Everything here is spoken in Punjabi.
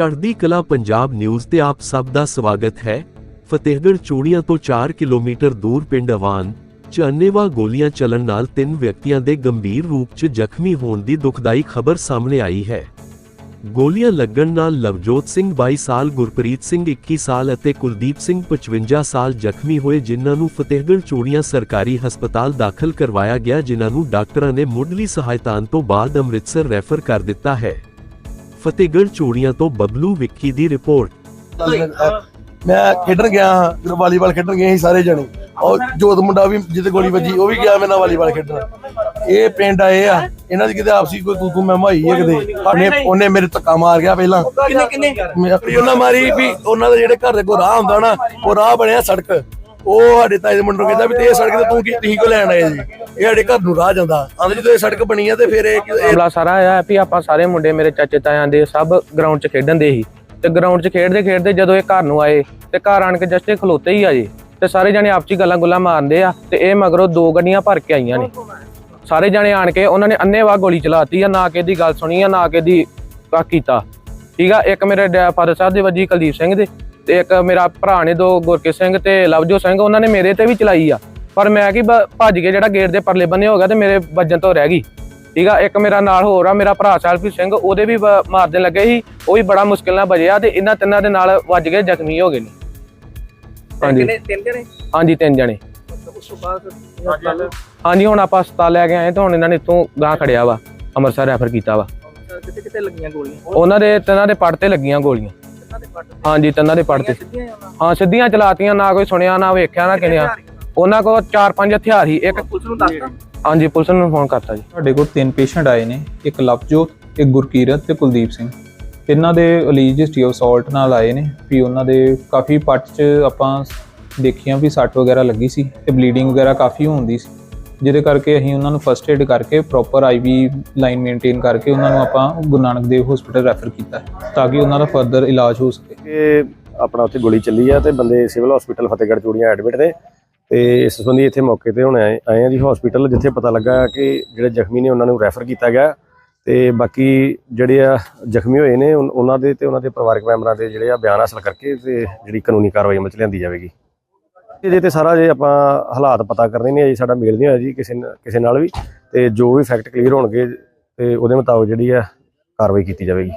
ਚੜ੍ਹਦੀ ਕਲਾ ਪੰਜਾਬ ਨਿਊਜ਼ ਤੇ ਆਪ ਸਭ ਦਾ ਸਵਾਗਤ ਹੈ। ਫਤਿਹਗੜ੍ਹ ਚੂੜੀਆਂ ਤੋਂ 4 ਕਿਲੋਮੀਟਰ ਦੂਰ ਪਿੰਡ ਅਵਾਨ ਚ ਅੰਨ੍ਹੇਵਾਹ ਗੋਲੀਆਂ ਚੱਲਣ ਨਾਲ ਤਿੰਨ ਵਿਅਕਤੀਆਂ ਦੇ ਗੰਭੀਰ ਰੂਪ ਚ ਜ਼ਖਮੀ ਹੋਣ ਦੀ ਦੁਖਦਾਈ ਖਬਰ ਸਾਹਮਣੇ ਆਈ ਹੈ। ਗੋਲੀਆਂ ਲੱਗਣ ਨਾਲ ਲਵਜੋਤ ਸਿੰਘ 22 ਸਾਲ, ਗੁਰਪ੍ਰੀਤ ਸਿੰਘ 21 ਸਾਲ ਅਤੇ ਕੁਲਦੀਪ ਸਿੰਘ 55 ਸਾਲ ਜ਼ਖਮੀ ਹੋਏ ਜਿਨ੍ਹਾਂ ਨੂੰ ਫਤਿਹਗੜ੍ਹ ਚੂੜੀਆਂ ਸਰਕਾਰੀ ਹਸਪਤਾਲ ਦਾਖਲ ਕਰਵਾਇਆ ਗਿਆ, ਜਿਨ੍ਹਾਂ ਨੂੰ ਡਾਕਟਰਾਂ ਨੇ ਮੁੱਢਲੀ ਸਹਾਇਤਾ ਤੋਂ ਬਾਅਦ ਅੰਮ੍ਰਿਤਸਰ ਰੈਫਰ ਕਰ ਦਿੱਤਾ ਹੈ। ਫਤਿਹਗੜ੍ਹ ਚੂੜੀਆਂ ਤੋਂ ਬਬਲੂ ਵਿੱਕੀ ਦੀ ਰਿਪੋਰਟ। ਮੈਂ ਖੇਡਣ ਗਿਆ ਹਾਂ ਜਦੋਂ ਵਾਲੀਬਾਲ ਖੇਡਣ ਗਏ ਸੀ ਸਾਰੇ ਜਣੇ। ਔਰ ਜੋਤ ਮੁੰਡਾ ਵੀ ਜਿੱਤੇ ਗੋਲੀ ਵੱਜੀ ਉਹ ਵੀ ਗਿਆ ਮੇਰੇ ਨਾਲ ਵਾਲੀਬਾਲ ਖੇਡਣ। ਇਹ ਪਿੰਡ ਆਏ ਆ ਇਹਨਾਂ ਦੀ ਕਿਤੇ ਆਪਸੀ ਕੋਈ ਤੂੰ ਤੂੰ ਮੈਂ ਮਾਈ ਹੈ ਕਿਤੇ। ਉਹਨੇ ਉਹਨੇ ਮੇਰੇ ਧੱਕਾ ਮਾਰ ਗਿਆ ਪਹਿਲਾਂ। ਕਿੰਨੇ ਕਿੰਨੇ? ਉਹਨਾਂ ਮਾਰੀ ਵੀ ਉਹਨਾਂ ਦੇ ਜਿਹੜੇ ਘਰ ਦੇ ਕੋ ਰਾਹ ਹੁੰਦਾ ਨਾ ਉਹ ਰਾਹ ਬਣਿਆ ਸੜਕ। ਉਹ ਸਾਡੇ ਤਾਏ ਦੇ ਮੁੰਡੇ ਨੂੰ ਕਹਿੰਦਾ ਵੀ ਤੇ ਇਹ ਸੜਕ ਤੇ ਤੂੰ ਕੀ ਤੁਸੀਂ ਕੋ ਲੈਣ ਆਏ ਜੀ? ਇਹ ਸਾਡੇ ਘਰ ਨੂੰ ਰਾਹ ਜਾਂਦਾ। ਆਂਦੇ ਜਦੋਂ ਇਹ ਸੜਕ ਬਣੀ ਆ ਤੇ ਫਿਰ ਇਹ ਮਾਮਲਾ ਸਾਰਾ ਆਇਆ ਹੈ ਵੀ ਆਪਾਂ ਸਾਰੇ ਮੁੰਡੇ ਮੇਰੇ ਚਾਚੇ ਤਾਇਆਂ ਦੇ ਸਭ ਗਰਾਊਂਡ 'ਚ ਖੇਡਣ ਦੇ ਸੀ। ਤੇ ਗਰਾਊਂਡ 'ਚ ਖੇਡਦੇ ਖੇਡਦੇ ਜਦੋਂ ਇਹ ਘਰ ਨੂੰ ਆਏ, ਤੇ ਘਰ ਆਣ ਕੇ ਜਸਟ ਇਹ ਖਲੋਤੇ ਹੀ ਆ ਜੀ। ਤੇ ਸਾਰੇ ਜਣੇ ਆਪਸੀ ਗੱਲਾਂ ਗੁੱਲਾਂ ਮਾਰਦੇ ਆ ਤੇ ਇਹ ਮਗਰੋਂ ਦੋ ਗੱਡੀਆਂ ਭਰ ਕੇ ਆਈਆਂ ਨੇ। ਸਾਰੇ ਜਾਣੇ ਆਣ ਕੇ ਉਹਨਾਂ ਨੇ ਅੰਨੇਵਾਹ ਗੋਲੀ ਚਲਾਤੀ ਆ, ਨਾ ਕਿ ਦੀ ਗੱਲ ਸੁਣੀ ਆ, ਨਾ ਕਿ ਦੀ ਕੀਤਾ। ਠੀਕ ਆ, ਇੱਕ ਮੇਰੇ ਡੈ- ਫਾਦਰ ਸਾਹਿਬ ਦੇ ਵੱਜੀ ਕੁਲਦੀਪ ਸਿੰਘ ਦੇ। ਤੇ ਇੱਕ ਮੇਰਾ ਭਰਾ ਨੇ ਦੋ ਗੁਰਕੇ ਸਿੰਘ ਤੇ ਲਵਜੋ ਸਿੰਘ ਉਹਨਾਂ ਨੇ ਮੇਰੇ ਤੇ ਵੀ ਚਲਾਈ ਆ। ਪਰ ਮੈਂ ਕੀ ਭੱਜ ਕੇ ਜਿਹੜਾ ਗੇਟ ਦੇ ਪਰਲੇ ਬੰਨੇ ਹੋ ਗਿਆ ਤੇ ਮੇਰੇ ਵੱਜਣ ਤੋਂ ਰਹਿ ਗਈ। ਠੀਕ ਆ ਇੱਕ ਮੇਰਾ ਨਾਲ ਹੋਰ ਆ ਮੇਰਾ ਭਰਾ ਸੈਲਫੀ ਸਿੰਘ ਉਹਦੇ ਵੀ ਮਾਰਦੇ ਲੱਗੇ ਸੀ ਉਹ ਵੀ ਬੜਾ ਮੁਸ਼ਕਿਲ ਨਾਲ ਬਜਿਆ ਤੇ ਇਹਨਾਂ ਤਿੰਨਾਂ ਦੇ ਨਾਲ ਵੱਜ ਕੇ ਜ਼ਖਮੀ ਹੋ ਗਏ ਨੇ। ਹਾਂਜੀ। ਤਿੰਨ ਜਣੇ? ਹਾਂਜੀ ਤਿੰਨ ਜਣੇ। ਹਾਂਜੀ ਹੁਣ ਆਪਾਂ ਹਸਪਤਾਲ ਲੈ ਕੇ ਆਏ ਤੇ ਹੁਣ ਇਹਨਾਂ ਨੇ ਇੱਥੋਂ ਗਾਂ ਖੜਿਆ ਵਾ ਅੰਮ੍ਰਿਤਸਰ ਰੈਫਰ ਕੀਤਾ ਵਾ। ਕਿਤੇ ਕਿਤੇ ਲੱਗੀਆਂ ਗੋਲੀਆਂ? ਉਹਨਾਂ ਦੇ ਤਿੰਨਾਂ ਦੇ ਪੜ ਤੇ ਲੱਗੀਆਂ ਗੋਲੀਆਂ। ਦੇ ਪੱਟ ਹਾਂਜੀ ਤਿੰਨਾਂ ਦੇ ਪੜ ਤੇ। ਸਿੱਧੀਆਂ ਹੀ ਉਹਨਾਂ ਹਾਂ ਸਿੱਧੀਆਂ ਚਲਾਤੀਆਂ ਨਾ ਕੋਈ ਸੁਣਿਆ ਨਾ ਵੇਖਿਆ ਨਾ ਕਿਨਿਆ ਉਹਨਾਂ ਕੋਲ ਚਾਰ ਪੰਜ ਹਥਿਆਰ ਸੀ। ਇੱਕ ਪੁਲਿਸ ਨੂੰ ਦੱਸਤਾ? ਹਾਂਜੀ ਪੁਲਿਸ ਨੂੰ ਫੋਨ ਕਰਤਾ ਜੀ। ਸਾਡੇ ਕੋਲ ਤਿੰਨ ਪੇਸ਼ੈਂਟ ਆਏ ਨੇ ਇੱਕ ਲਵਜੋਤ ਇੱਕ ਗੁਰਕੀਰਤ ਤੇ ਕੁਲਦੀਪ ਸਿੰਘ। ਤਿੰਨਾਂ ਦੇ ਅਲੀਜ ਹਿਸਟਰੀ ਆਫ ਸਾਲਟ ਨਾਲ ਆਏ ਨੇ ਵੀ ਉਹਨਾਂ ਦੇ ਕਾਫੀ ਪੱਟ 'ਚ ਆਪਾਂ ਦੇਖੀਆਂ ਵੀ ਸੱਟ ਵਗੈਰਾ ਲੱਗੀ ਸੀ ਤੇ ਬਲੀਡਿੰਗ ਵਗੈਰਾ ਕਾਫੀ ਹੁੰਦੀ ਸੀ। ਜਿਹਦੇ ਕਰਕੇ ਅਸੀਂ ਉਹਨਾਂ ਨੂੰ ਫਸਟ ਏਡ ਕਰਕੇ ਪ੍ਰੋਪਰ ਆਈਵੀ ਲਾਈਨ ਮੇਨਟੇਨ ਕਰਕੇ ਉਹਨਾਂ ਨੂੰ ਆਪਾਂ ਗੁਰੂ ਨਾਨਕ ਦੇਵ ਹਸਪੀਟਲ ਰੈਫਰ ਕੀਤਾ ਤਾਂ ਕਿ ਉਹਨਾਂ ਦਾ ਫਰਦਰ ਇਲਾਜ ਹੋ ਸਕੇ। ਕਿ ਆਪਣਾ ਉੱਥੇ ਗੋਲੀ ਚੱਲੀ ਆ ਤੇ ਬੰਦੇ civil hospital Fatehgarh Churian admit ਨੇ ਤੇ ਇਸ ਸੰਬੰਧੀ ਇੱਥੇ ਮੌਕੇ ਤੇ ਹੁਣ ਆਏ ਆਏ ਆ ਜੀ ਹਸਪੀਟਲ ਜਿੱਥੇ ਪਤਾ ਲੱਗਾ ਕਿ ਜਿਹੜੇ ਜ਼ਖਮੀ ਨੇ ਉਹਨਾਂ ਨੂੰ ਰੈਫਰ ਕੀਤਾ ਗਿਆ ਤੇ ਬਾਕੀ ਜਿਹੜੇ ਆ ਜ਼ਖਮੀ ਹੋਏ ਨੇ ਉਹਨਾਂ ਦੇ ਤੇ ਉਹਨਾਂ ਦੇ ਪਰਿਵਾਰਕ ਮੈਂਬਰਾਂ ਦੇ ਜਿਹੜੇ ਆ ਬਿਆਨ ਹਾਸਲ ਕਰਕੇ ਤੇ ਜਿਹੜੀ ਕਾਨੂੰਨੀ ਕਾਰਵਾਈ ਅਮਲ ਚ ਲਿਆਂਦੀ ਜਾਵੇਗੀ। ਇਹਦੇ ਤੇ ਸਾਰਾ ਜੇ ਆਪਾਂ ਹਾਲਾਤ ਪਤਾ ਕਰਨੇ ਨੇ ਜੀ, ਸਾਡਾ ਮੇਲ ਨਹੀਂ ਹੋਇਆ ਜੀ ਕਿਸੇ ਕਿਸੇ ਨਾਲ ਵੀ। ਤੇ ਜੋ ਵੀ ਫੈਕਟ ਕਲੀਅਰ ਹੋਣਗੇ, ਤੇ ਉਹਦੇ ਮੁਤਾਬਕ ਜਿਹੜੀ ਆ ਕਾਰਵਾਈ ਕੀਤੀ ਜਾਵੇਗੀ।